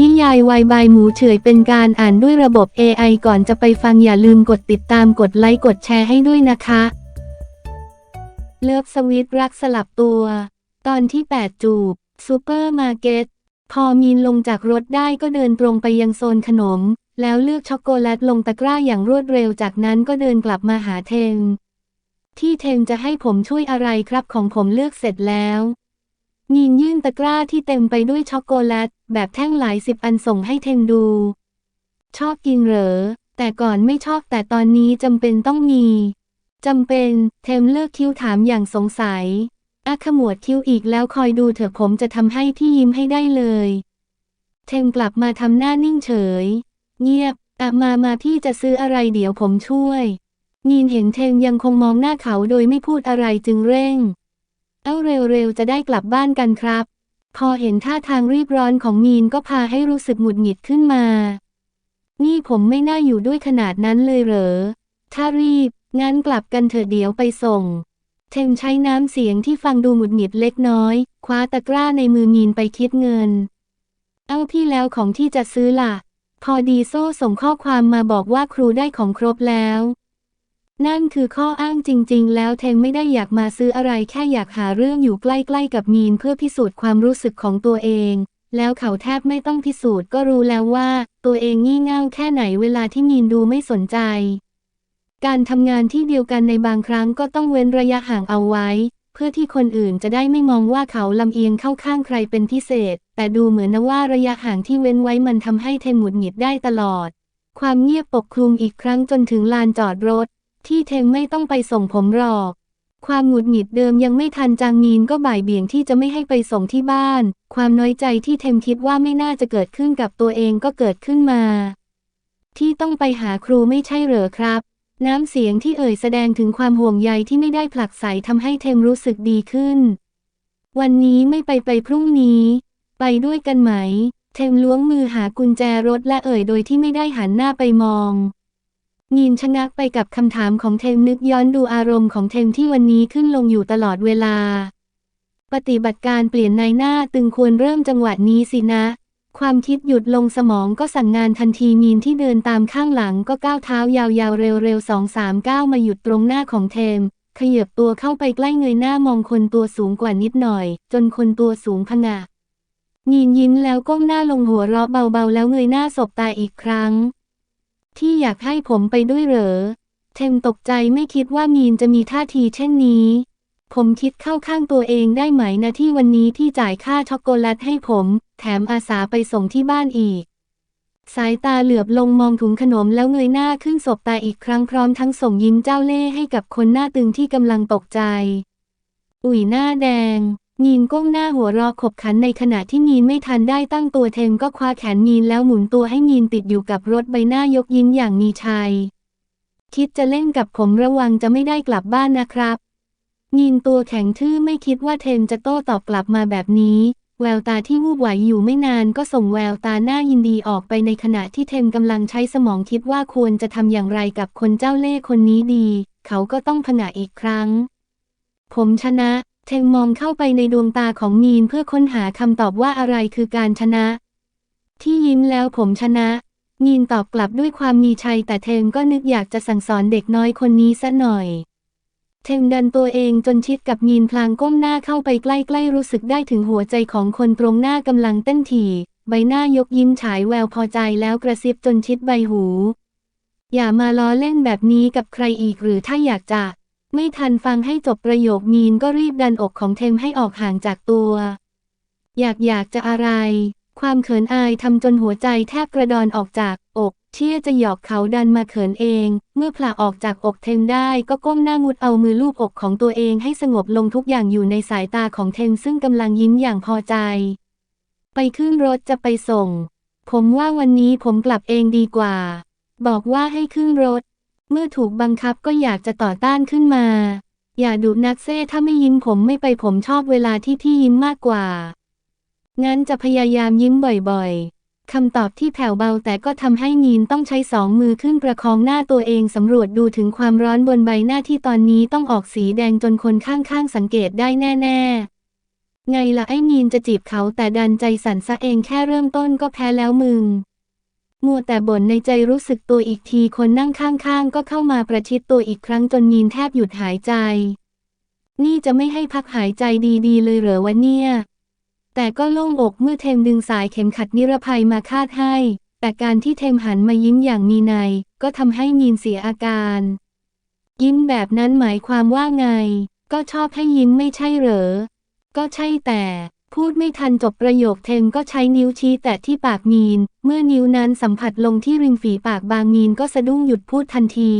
นิยายวายบายหมูเฉยเป็นการอ่านด้วยระบบ AI ก่อนจะไปฟังอย่าลืมกดติดตามกดไลค์กดแชร์ให้ด้วยนะคะ เลิฟสวิตรักสลับตัว ตอนที่ 8 จูบซูเปอร์มาร์เก็ตพอมีนลงจากรถได้ก็เดินตรงไปยังโซนขนม แล้วเลือกช็อกโกแลตลงตะกร้าอย่างรวดเร็วจากนั้นก็เดินกลับมาหาเทงที่เทงจะให้ผมช่วยอะไรครับของผมเลือกเสร็จแล้ว นีนยื่นตะกร้าที่เต็มไปด้วยช็อกโกแลต แบบแท่งหลายสิบอันส่งให้เทงดู ชอบกินเหรอ แต่ก่อนไม่ชอบแต่ตอนนี้จำเป็นต้องมีจำเป็น เทมเลิกคิ้วถามอย่างสงสัยอาขมวดคิ้วอีกแล้วคอยดูเถอะผมจะทำให้พี่ยิ้มให้ได้เลย เทมกลับมาทำหน้านิ่งเฉย เงียบอะมามาพี่จะซื้ออะไรเดี๋ยวผมช่วย นีนเห็นเทงยังคงมองหน้าเขาโดยไม่พูดอะไรจึงเร่ง เอ้าเร็วๆจะได้กลับบ้านกันครับ พอเห็นท่าทางรีบร้อนของมีนก็พาให้รู้สึกหงุดหงิดขึ้นมา นี่ผมไม่น่าอยู่ด้วยขนาดนั้นเลยเหรอ ถ้ารีบ งั้นกลับกันเถอะเดี๋ยวไปส่ง เทมใช้น้ำเสียงที่ฟังดูหงุดหงิดเล็กน้อย คว้าตะกร้าในมือมีนไปคิดเงิน เอ้าพี่แล้วของที่จะซื้อล่ะ พอดีโซ่ส่งข้อความมาบอกว่าครูได้ของครบแล้ว นั่นคือข้ออ้างจริง ๆ แล้วเทงไม่ได้อยากมาซื้ออะไรแค่อยากหาเรื่องอยู่ใกล้ ๆ กับมีนเพื่อพิสูจน์ความรู้สึกของตัวเอง แล้วเขาแทบไม่ต้องพิสูจน์ก็รู้แล้วว่า ตัวเองงี่เง่าแค่ไหนเวลาที่มีนดูไม่สนใจ การทำงานที่เดียวกันในบางครั้งก็ต้องเว้นระยะห่างเอาไว้ เพื่อที่คนอื่นจะได้ไม่มองว่าเขาลำเอียงเข้าข้างใครเป็นพิเศษ แต่ดูเหมือนนะว่าระยะห่างที่เว้นไว้มันทำให้เทมหงุดหงิดได้ตลอด ความเงียบปกคลุมอีกครั้งจนถึงลานจอดรถ ที่เทมไม่ต้องไปส่งผมหรอก ความหงุดหงิดเดิมยังไม่ทันจางมีนก็บ่ายเบี่ยงที่จะไม่ให้ไปส่งที่บ้าน ความน้อยใจที่เทมคิดว่าไม่น่าจะเกิดขึ้นกับตัวเองก็เกิดขึ้นมา ที่ต้องไปหาครูไม่ใช่เหรอครับ น้ำเสียงที่เอ่ยแสดงถึงความห่วงใยที่ไม่ได้ผลักไสทำให้เทมรู้สึกดีขึ้น วันนี้ไม่ไปไปพรุ่งนี้ ไปด้วยกันไหม เทมล้วงมือหากุญแจรถและเอ่ยโดยที่ไม่ได้หันหน้าไปมอง นีนชะงักไปกับคำถามของเทมนึกย้อนดูอารมณ์ของเทมที่วันนี้ขึ้นลงอยู่ตลอดเวลา ปฏิบัติการเปลี่ยนในหน้าตึงควรเริ่มจังหวะนี้สินะ ความคิดหยุดลงสมองก็สั่งงานทันทีมีนที่เดินตามข้างหลังก็ก้าวเท้ายาวๆเร็วๆสองสามก้าวมาหยุดตรงหน้าของเทมขยับตัวเข้าไปใกล้เงยหน้ามองคนตัวสูงกว่านิดหน่อย จนคนตัวสูงพงะนีนยิ้มแล้วก้มหน้าลงหัวเราะเบาๆแล้วเงยหน้าสบตาอีกครั้ง ที่อยากให้ผมไปด้วยเหรอ เทมตกใจไม่คิดว่ามีนจะมีท่าทีเช่นนี้ ผมคิดเข้าข้างตัวเองได้ไหมนะที่วันนี้ที่จ่ายค่าช็อกโกแลตให้ผม แถมอาสาไปส่งที่บ้านอีก สายตาเหลือบลงมองถุงขนมแล้วเงยหน้าขึ้นสบตาอีกครั้งพร้อมทั้งส่งยิ้มเจ้าเล่ห์ให้กับคนหน้าตึงที่กำลังตกใจ อุ่ยหน้าแดง มีนก้มหน้าหัวรอขบขันในขณะที่มีนไม่ทันได้ตั้งตัวเทมก็คว้าแขนมีนแล้วหมุนตัวให้มีนติดอยู่กับรถใบหน้ายกยิ้มอย่างมีชัย คิดจะเล่นกับผมระวังจะไม่ได้กลับบ้านนะครับมีนตัวแข็งทื่อไม่คิดว่าเทมจะโต้ตอบกลับมาแบบนี้ แววตาที่วูบไหวอยู่ไม่นานก็ส่งแววตาหน้ายินดีออกไปในขณะที่เทมกำลังใช้สมองคิดว่าควรจะทำอย่างไรกับคนเจ้าเล่ห์คนนี้ดี เขาก็ต้องผงะอีกครั้ง ผมชนะ เทมมองเข้าไปในดวงตาของมีนเพื่อค้นหาคำตอบว่าอะไรคือการชนะ ที่ยิ้มแล้วผมชนะ มีนตอบกลับด้วยความมีชัย แต่เทมก็นึกอยากจะสั่งสอนเด็กน้อยคนนี้ซะหน่อย เทมดันตัวเองจนชิดกับมีนพลางก้มหน้าเข้าไปใกล้ๆรู้สึกได้ถึงหัวใจของคนตรงหน้ากำลังเต้นถี่ ใบหน้ายกยิ้มฉายแววพอใจแล้วกระซิบจนชิดใบหู อย่ามาล้อเล่นแบบนี้กับใครอีกหรือถ้าอยากจะ ไม่ทันฟังให้จบประโยคมีนก็รีบดันอกของเทมให้ออกห่างจากตัว อยากอยากจะอะไร ความเขินอายทำจนหัวใจแทบกระดอนออกจากอกเชี่ยจะหยอกเขาดันมาเขินเอง เมื่อผละออกจากอกเทมได้ก็ก้มหน้างุดเอามือลูบอกของตัวเองให้สงบลงทุกอย่างอยู่ในสายตาของเทมซึ่งกำลังยิ้มอย่างพอใจ ไปขึ้นรถจะไปส่ง ผมว่าวันนี้ผมกลับเองดีกว่า บอกว่าให้ขึ้นรถ เมื่อถูกบังคับก็อยากจะต่อต้านขึ้นมา อย่าดุนักเซ่ถ้าไม่ยิ้มผมไม่ไปผมชอบเวลาที่พี่ยิ้มมากกว่า งั้นจะพยายามยิ้มบ่อยๆ คำตอบที่แผ่วเบาแต่ก็ทำให้มีนต้องใช้สองมือขึ้นประคองหน้าตัวเองสำรวจดูถึงความร้อนบนใบหน้าที่ตอนนี้ต้องออกสีแดงจนคนข้างๆสังเกตได้แน่ๆไงล่ะไอ้มีนจะจีบเขาแต่ดันใจสั่นซะเองแค่เริ่มต้นก็แพ้แล้วมึง มัวแต่บ่นในใจรู้สึกตัวอีกทีคนนั่งข้างๆ ก็เข้ามาประชิดตัวอีกครั้งจนมีนแทบหยุดหายใจ นี่จะไม่ให้พักหายใจดีๆ เลยเหรอวะเนี่ย แต่ก็โล่งอกเมื่อเทมดึงสายเข็มขัดนิรภัยมาคาดให้ แต่การที่เทมหันมายิ้มอย่างมีในยก็ทำให้มีนเสียอาการ ยิ้มแบบนั้นหมายความว่าไง ก็ชอบให้ยิ้มไม่ใช่เหรอ ก็ใช่แต่ พูดไม่ทันจบประโยคเทมก็ใช้นิ้วชี้แตะที่ปากมีน เมื่อนิ้วนั้นสัมผัสลงที่ริมฝีปากบางมีนก็สะดุ้งหยุดพูดทันที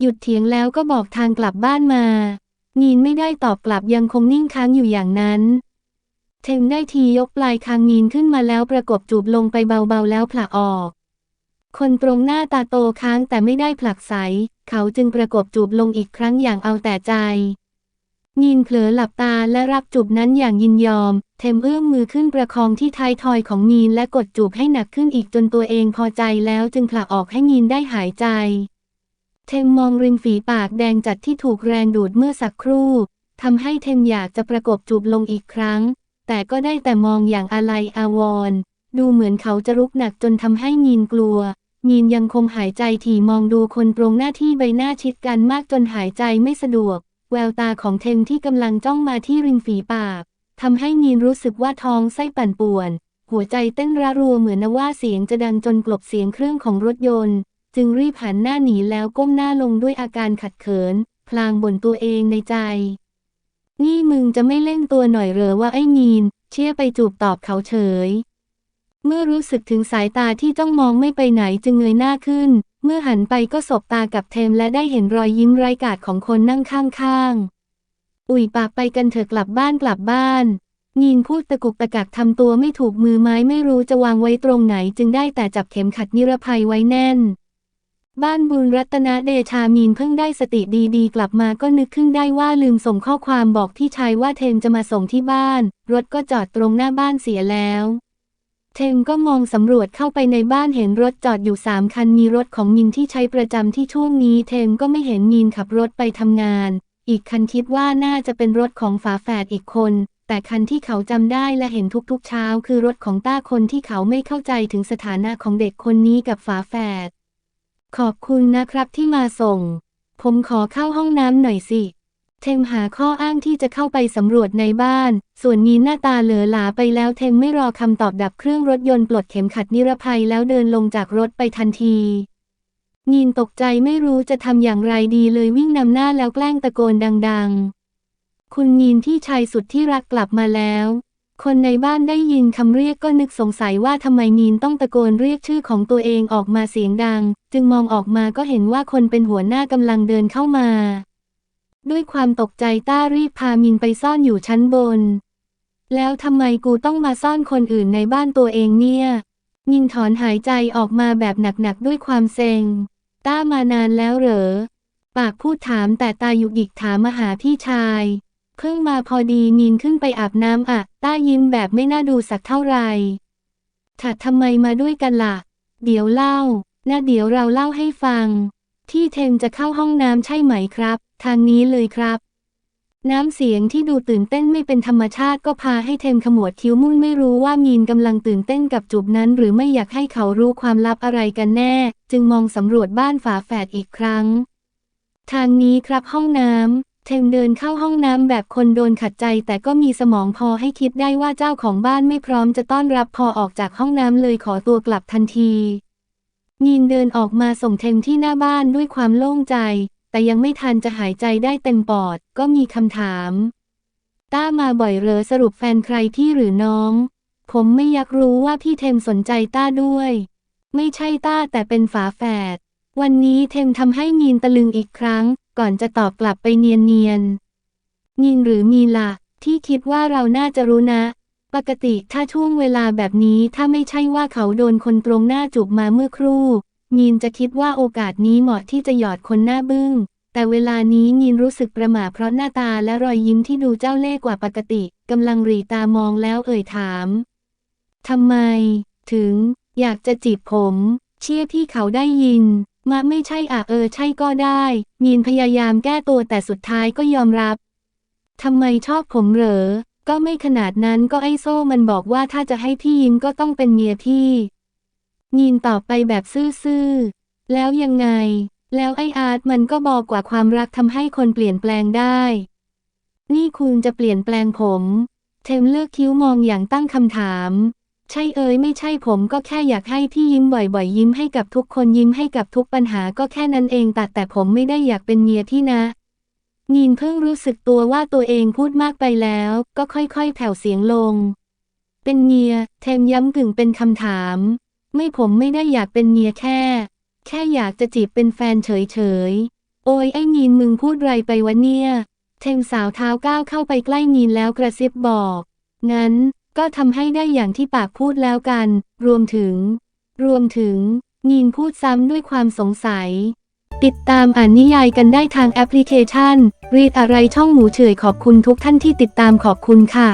หยุดเถียงแล้วก็บอกทางกลับบ้านมา มีนไม่ได้ตอบกลับยังคงนิ่งค้างอยู่อย่างนั้น เทมได้ทียกปลายคางมีนขึ้นมาแล้วประกบจูบลงไปเบาๆแล้วผลักออก คนตรงหน้าตาโตค้างแต่ไม่ได้ผลักใสเขาจึงประกบจูบลงอีกครั้งอย่างเอาแต่ใจ นีนเผลอหลับตาและรับจูบนั้นอย่างยินยอม เทมเอื้อมมือขึ้นประคองที่ท้ายทอยของมีนและกดจูบให้หนักขึ้นอีกจนตัวเองพอใจแล้วจึงผลักออกให้มีนได้หายใจ เทมมองริมฝีปากแดงจัดที่ถูกแรงดูดเมื่อสักครู่ทำให้เทมอยากจะประกบจูบลงอีกครั้ง แต่ก็ได้แต่มองอย่างอาลัยอาวรณ์ดูเหมือนเขาจะรุกหนักจนทำให้มีนกลัวมีนยังคงหายใจถี่มองดูคนตรงหน้าที่ใบหน้าชิดกันมากจนหายใจไม่สะดวก แววตาของเทมที่กำลังจ้องมาที่ริมฝีปากทำให้มีนรู้สึกว่าท้องไส้ปั่นป่วน หัวใจเต้นระรัวเหมือนนว่าเสียงจะดังจนกลบเสียงเครื่องของรถยนต์ จึงรีบหันหน้าหนีแล้วก้มหน้าลงด้วยอาการขัดเขิน พลางบ่นตัวเองในใจ นี่มึงจะไม่เล่นตัวหน่อยเหรอว่าไอ้มีน เชี่ยไปจูบตอบเขาเฉย เมื่อรู้สึกถึงสายตาที่จ้องมองไม่ไปไหนจึงเงยหน้าขึ้น เมื่อหันไปก็สบตากับเทมและได้เห็นรอยยิ้มไร้กาดของคนนั่งข้างๆ อุ่ยปากไปกันเถอะกลับบ้านกลับบ้านนีนพูดตะกุกตะกักทำตัวไม่ถูกมือไม้ไม่รู้จะวางไว้ตรงไหนจึงได้แต่จับเข็มขัดนิรภัยไว้แน่น บ้านบุญรัตนเดชามีนเพิ่งได้สติดีๆ กลับมาก็นึกขึ้นได้ว่าลืมส่งข้อความบอกพี่ชายว่าเทมจะมาส่งที่บ้าน รถก็จอดตรงหน้าบ้านเสียแล้ว เทมก็มองสำรวจเข้าไปในบ้านเห็นรถจอดอยู่สามคันมีรถของมินที่ใช้ประจำที่ช่วงนี้เทมก็ไม่เห็นมีนขับรถไปทำงาน อีกคันคิดว่าน่าจะเป็นรถของฝาแฝดอีกคน แต่คันที่เขาจำได้และเห็นทุกๆเช้า คือรถของต้าคนที่เขาไม่เข้าใจถึงสถานะของเด็กคนนี้กับฝาแฝด ขอบคุณนะครับที่มาส่ง ผมขอเข้าห้องน้ำหน่อยสิ เทมหาข้ออ้างที่จะเข้าไปสำรวจในบ้าน ส่วนมีนหน้าตาเหลือหลาไปแล้วเทมไม่รอคำตอบดับเครื่องรถยนต์ปลดเข็มขัดนิรภัยแล้วเดินลงจากรถไปทันทีนีนตกใจไม่รู้จะทำอย่างไรดีเลยวิ่งนำหน้าแล้วแกล้งตะโกนดัง ๆ คุณนีนที่ชายสุดที่รักกลับมาแล้ว คนในบ้านได้ยินคำเรียกก็นึกสงสัยว่าทำไมมีนต้องตะโกนเรียกชื่อของตัวเองออกมาเสียงดัง จึงมองออกมาก็เห็นว่าคนเป็นหัวหน้ากำลังเดินเข้ามา ความตกใจต้ารีบพามินไปซ่อนอยู่ชั้นบน แล้วทำไมกูต้องมาซ่อนคนอื่นในบ้านตัวเองเนี่ย มินถอนหายใจออกมาแบบหนักๆด้วยความเซ็ง ต้ามานานแล้วเหรอ ปากพูดถามแต่ตาหยุกหยิกถามมาหาพี่ชาย เพิ่งมาพอดีมินขึ้นไปอาบน้ำอะต้ายิ้มแบบไม่น่าดูสักเท่าไหร่ถัดทำไมมาด้วยกันละ่ะ เดี๋ยวเล่านะเดี๋ยวเราเล่าให้ฟัง ที่เทมจะเข้าห้องน้ำใช่ไหมครับ ทางนี้เลยครับ น้ำเสียงที่ดูตื่นเต้นไม่เป็นธรรมชาติก็พาให้เทมขมวดคิ้วมุ่นไม่รู้ว่ามีนกำลังตื่นเต้นกับจูบนั้น หรือไม่อยากให้เขารู้ความลับอะไรกันแน่ จึงมองสำรวจบ้านฝาแฝดอีกครั้ง ทางนี้ครับห้องน้ำเทมเดินเข้าห้องน้ำแบบคนโดนขัดใจ แต่ก็มีสมองพอให้คิดได้ว่าเจ้าของบ้านไม่พร้อมจะต้อนรับพอออกจากห้องน้ำเลยขอตัวกลับทันทีนีนเดินออกมาส่งเทมที่หน้าบ้านด้วยความโล่งใจ แต่ยังไม่ทันจะหายใจได้เต็มปอด ก็มีคำถาม ต้ามาบ่อยเหรอสรุปแฟนใครพี่หรือน้อง ผมไม่อยากรู้ว่าพี่เทมสนใจต้าด้วย ไม่ใช่ต้าแต่เป็นฝาแฝด วันนี้เทมทำให้มีนตะลึงอีกครั้ง ก่อนจะตอบกลับไปเนียนๆมีนหรือมีล่ะ ที่คิดว่าเราน่าจะรู้นะ ปกติถ้าช่วงเวลาแบบนี้ถ้าไม่ใช่ว่าเขาโดนคนตรงหน้าจูบมาเมื่อครู่ มีนจะคิดว่าโอกาสนี้เหมาะที่จะหยอดคนหน้าบึ้ง แต่เวลานี้มีนรู้สึกประหม่าเพราะหน้าตาและรอยยิ้มที่ดูเจ้าเล่ห์กว่าปกติกำลังหรีตามองแล้วเอ่ยถามทำไม ถึง อยากจะจีบผม เชี่ยที่เขาได้ยิน มาไม่ใช่อะเออใช่ก็ได้ มีนพยายามแก้ตัวแต่สุดท้ายก็ยอมรับทำไมชอบผมเหรอ ก็ไม่ขนาดนั้นก็ไอ้โซ่มันบอกว่าถ้าจะให้พี่ยิ้มก็ต้องเป็นเมียพี่ ยีนตอบไปแบบซื่อๆ แล้วยังไง แล้วไออาร์ตมันก็บอกว่าความรักทำให้คนเปลี่ยนแปลงได้ นี่คุณจะเปลี่ยนแปลงผม เทมเลือกคิ้วมองอย่างตั้งคำถาม ใช่เอ่ยไม่ใช่ผมก็แค่อยากให้พี่ยิ้มบ่อยๆ ยิ้มให้กับทุกคนยิ้มให้กับทุกปัญหาก็แค่นั้นเองแต่แต่ผมไม่ได้อยากเป็นเมียที่นะนีนเพิ่งรู้สึกตัวว่าตัวเองพูดมากไปแล้ว ก็ค่อยๆ แผ่วเสียงลง เป็นเมีย เทมย้ำกึ่งเป็นคำถาม ไม่ผมไม่ได้อยากเป็นเมียแค่ แค่อยากจะจีบเป็นแฟนเฉยๆ โอ้ยไอ้นีนมึงพูดไรไปวะเนี่ย เทมสาวเท้าก้าวเข้าไปใกล้นีนแล้วกระซิบบอก งั้นก็ทำให้ได้อย่างที่ปากพูดแล้วกัน รวมถึง รวมถึงนีนพูดซ้ำด้วยความสงสัย ติดตามอ่านนิยายกันได้ทางแอปพลิเคชัน รีดอะไรช่องหมูเฉยขอบคุณทุกท่านที่ติดตามขอบคุณค่ะ